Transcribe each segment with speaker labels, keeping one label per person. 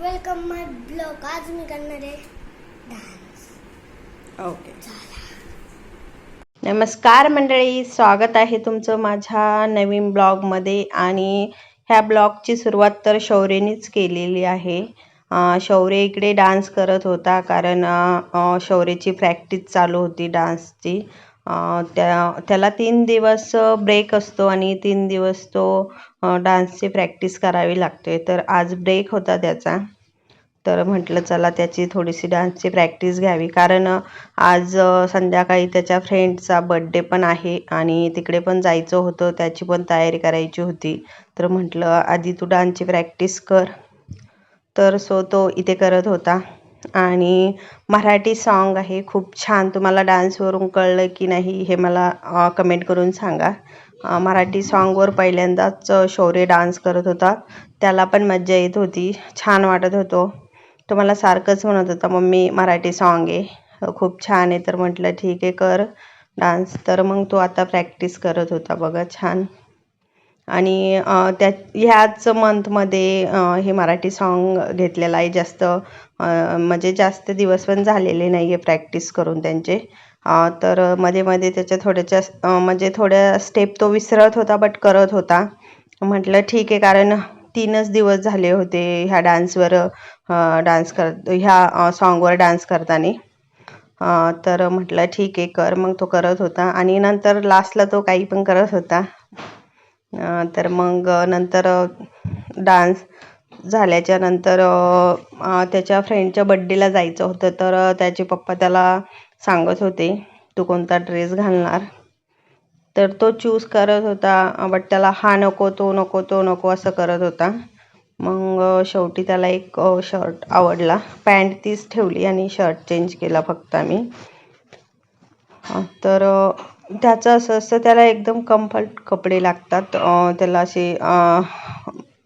Speaker 1: Welcome माय blog आज मी करणार आहे डान्स
Speaker 2: ओके नमस्कार मंडळी स्वागत आहे तुमचं माझ्या नवीन ब्लॉगमध्ये आणि ह्या ब्लॉगची सुरुवात तर शौर्यनीच केलेली आहे. शौर्य इकडे डान्स करत होता कारण शौर्याची प्रॅक्टिस चालू होती डान्सची त्या त्याला तीन दिवस ब्रेक असतो आणि तीन दिवस तो डान्सची प्रॅक्टिस करावी लागते. तर आज ब्रेक होता त्याचा. तर म्हटलं चला त्याची थोडीशी डान्सची प्रॅक्टिस घ्यावी. कारण आज संध्याकाळी त्याच्या फ्रेंडचा बड्डे पण आहे आणि तिकडे पण जायचं होतं त्याची पण तयारी करायची होती. तर म्हटलं आधी तू डान्सची प्रॅक्टिस कर. तर सो तो इथे करत होता. आणि मराठी सॉन्ग आहे. खूप छान. तुम्हाला डान्सवरून कळलं की नाही हे मला कमेंट करून सांगा. मराठी सॉन्गवर पहिल्यांदाच शौर्य डान्स करत होता. त्याला पण मज्जा येत होती. छान वाटत होतो. तो मला सारखंच म्हणत होता मम्मी मराठी सॉन्ग आहे. खूप छान आहे. तर म्हटलं ठीक आहे कर डान्स तर मग तो आता प्रॅक्टिस करत होता. बघा छान. आणि त्या ह्याच मंथमध्ये हे मराठी सॉन्ग घेतलेलं आहे जास्त. म्हणजे जास्त दिवस पण झालेले नाही आहे प्रॅक्टिस करून त्यांचे. तर मध्ये मध्ये त्याच्या थोड्याच्या म्हणजे थोड्या स्टेप तो विसरत होता बट करत होता. म्हटलं ठीक आहे कारण तीनच दिवस झाले होते ह्या डान्सवर डान्स कर ह्या सॉन्गवर डान्स करताना. तर म्हटलं ठीक आहे कर. मग तो करत होता. आणि नंतर लास्टला तो काही पण करत होता. तर मग नंतर डान्स झाल्याच्यानंतर त्याच्या फ्रेंडच्या बड्डेला जायचं होतं तर त्याचे पप्पा त्याला सांगत होते तू कोणता ड्रेस घालणार? तर तो चूज करत होता बट त्याला हा नको तो नको तो नको असं करत होता. मग शेवटी त्याला एक शर्ट आवडला. पॅन्ट तीच ठेवली आणि शर्ट चेंज केला फक्त आम्ही. तर त्याचं असं असतं त्याला एकदम कम्फर्ट कपडे लागतात. त्याला असे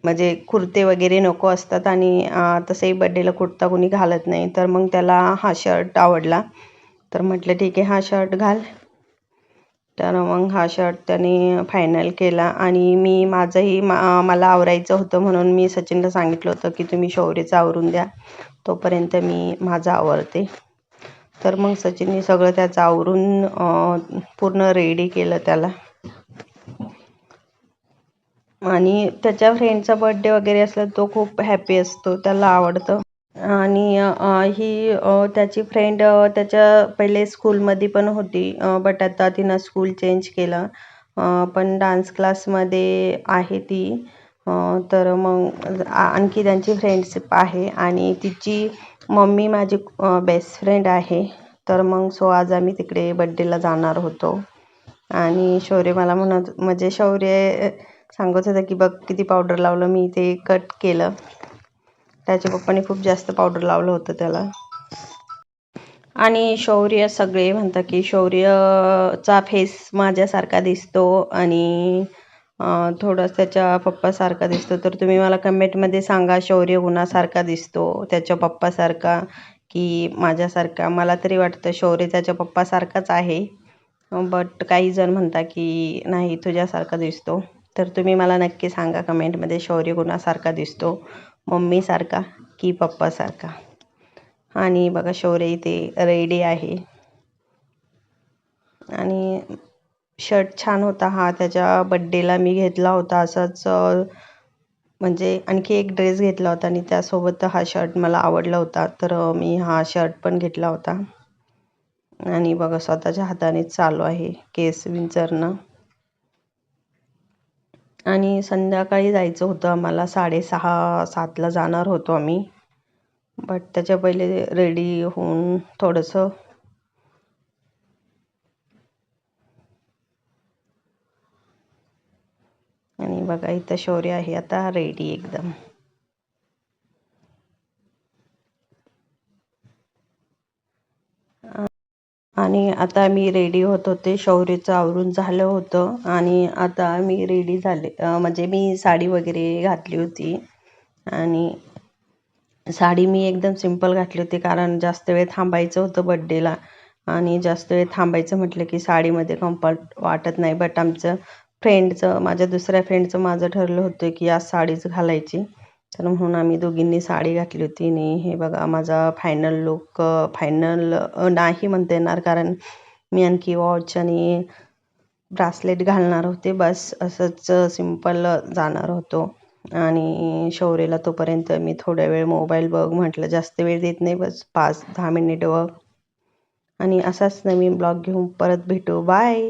Speaker 2: म्हणजे कुर्ते वगैरे नको असतात आणि तसंही बड्डेला कुर्ता कोणी घालत नाही. तर मग त्याला हा शर्ट आवडला. तर म्हटलं ठीक आहे हा शर्ट घाल. तर मग हा शर्ट त्याने फायनल केला आणि मी माझंही मा मला आवरायचं होतं म्हणून मी सचिनला सांगितलं होतं की तुम्ही शौर्यचं आवरून द्या. तोपर्यंत मी माझं आवरते. तर मग सचिनने सगळं त्याचं आवरून पूर्ण रेडी केलं त्याला. आणि त्याच्या फ्रेंडचा बर्थडे वगैरे असला तो खूप हॅपी असतो त्याला आवडतं. आणि ही त्याची फ्रेंड त्याच्या पहिले स्कूलमध्ये पण होती बट आता तिनं स्कूल चेंज केलं. पण डान्स क्लासमध्ये आहे ती. तर मग आणखी त्यांची फ्रेंडशिप आहे आणि तिची मम्मी माझी बेस्ट फ्रेंड आहे. तर मग सो आज आम्ही तिकडे बड्डेला जाणार होतो. आणि शौर्य मला म्हणत म्हणजे शौर्य सांगत होतं की बघ किती पावडर लावलं मी ते कट केलं. त्याच्या पप्पाने खूप जास्त पावडर लावलं होतं त्याला. आणि शौर्य सगळे म्हणतात की शौर्यचा फेस माझ्यासारखा दिसतो आणि थोडंसं त्याच्या पप्पासारखा दिसतो. तर तुम्ही मला कमेंटमध्ये सांगा शौर्य कुणासारखा दिसतो त्याच्या पप्पासारखा की माझ्यासारखा. मला तरी वाटतं शौर्य त्याच्या पप्पासारखाच आहे. बट काही जण म्हणता की नाही तुझ्यासारखा दिसतो. तर तुम्ही मला नक्की सांगा कमेंटमध्ये शौर्य कुणासारखा दिसतो मम्मीसारखा की पप्पासारखा आणि बघा शौर्य इथे रेडी आहे. आणि शर्ट छान होता हा त्याच्या बड्डेला मी घेतला होता असाच म्हणजे आणखी एक ड्रेस घेतला होता आणि त्यासोबत हा शर्ट मला आवडला होता. तर मी हा शर्ट पण घेतला होता. आणि बघा स्वतःच्या हाताने चालू आहे केस विंचरणं. आणि संध्याकाळी जायचं होतं आम्हाला साडेसहा सातला जाणार होतो आम्ही. बट त्याच्या पहिले रेडी होऊन थोडंसं आणि बघा इथं शौर्य आहे. आता रेडी एकदम. आणि आता मी रेडी होत होते. शौर्यचं आवरून झालं होतं. आणि आता मी रेडी झाले म्हणजे मी साडी वगैरे घातली होती. आणि साडी मी एकदम सिंपल घातली होती कारण जास्त वेळ थांबायचं होतं बड्डेला आणि जास्त वेळ थांबायचं म्हटलं की साडीमध्ये कम्फर्ट वाटत नाही. बट आमचं फ्रेंडचं माझ्या दुसऱ्या फ्रेंडचं माझं ठरलं होतं की आज साडीच घालायची. तर म्हणून आम्ही दोघींनी साडी घातली होती. आणि हे बघा माझा फायनल लुक फायनल नाही म्हणता येणार कारण मी आणखी वॉच आणि ब्रासलेट घालणार होते. बस असंच सिंपल जाणार होतो. आणि शौर्यला तोपर्यंत मी थोड्या वेळ मोबाईल बघ म्हटलं जास्त वेळ देत नाही बस पाच दहा मिनिट बघ. आणि असाच नवीन ब्लॉग घेऊन परत भेटू. बाय